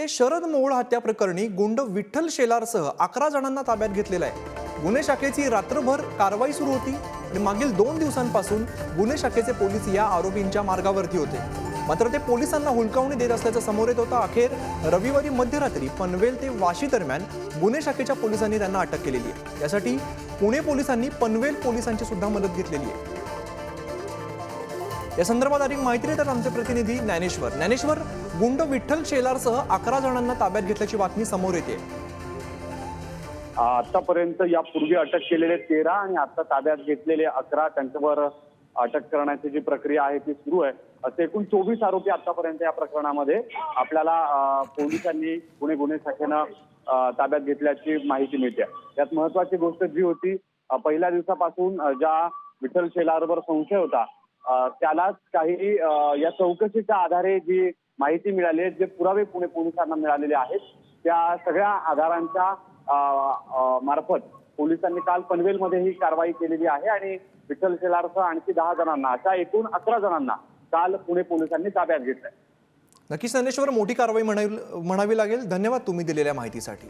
ते शरद मोहोळ हत्या प्रकरणी गुंड विठ्ठल शेलारसह अकरा जणांना ताब्यात घेतलेला आहे. गुन्हे शाखेची रात्रभर कारवाई सुरू होती आणि मागील दोन दिवसांपासून गुन्हे शाखेचे पोलीस या आरोपींच्या मार्गावरती होते. मात्र ते पोलिसांना हुलकावणी देत असल्याचं समोर येत होतं. अखेर रविवारी मध्यरात्री पनवेल ते वाशी दरम्यान गुन्हे शाखेच्या पोलिसांनी त्यांना अटक केलेली आहे. यासाठी पुणे पोलिसांनी पनवेल पोलिसांची सुद्धा मदत घेतलेली आहे. या संदर्भात अधिक माहिती देतात आमचे प्रतिनिधी ज्ञानेश्वर. ज्ञानेश्वर गुंड विठ्ठल शेलारसह अकरा जणांना ताब्यात घेतल्याची बातमी समोर येते. आतापर्यंत यापूर्वी अटक केलेले तेरा आणि आता ताब्यात घेतलेले अकरा त्यांच्यावर अटक करण्याची जी प्रक्रिया आहे ती सुरू आहे. असे एकूण चोवीस आरोपी आतापर्यंत या प्रकरणामध्ये आपल्याला पोलिसांनी गुन्हे गुन्हे शाखेनं ताब्यात घेतल्याची माहिती मिळते. यात महत्वाची गोष्ट जी होती पहिल्या दिवसापासून ज्या विठ्ठल शेलारवर संशय होता त्यालाच काही या चौकशीच्या आधारे जी माहिती मिळाली आहे जे पुरावे पुणे पोलिसांना मिळालेले आहेत त्या सगळ्या आधारांच्या मार्फत पोलिसांनी काल पनवेलमध्ये ही कारवाई केलेली आहे आणि विठ्ठल शेलारसह आणखी दहा जणांना अशा एकूण अकरा जणांना काल पुणे पोलिसांनी ताब्यात घेतलंय. नक्कीच ज्ञानेश्वर मोठी कारवाई म्हणावी म्हणावी लागेल. धन्यवाद तुम्ही दिलेल्या माहितीसाठी.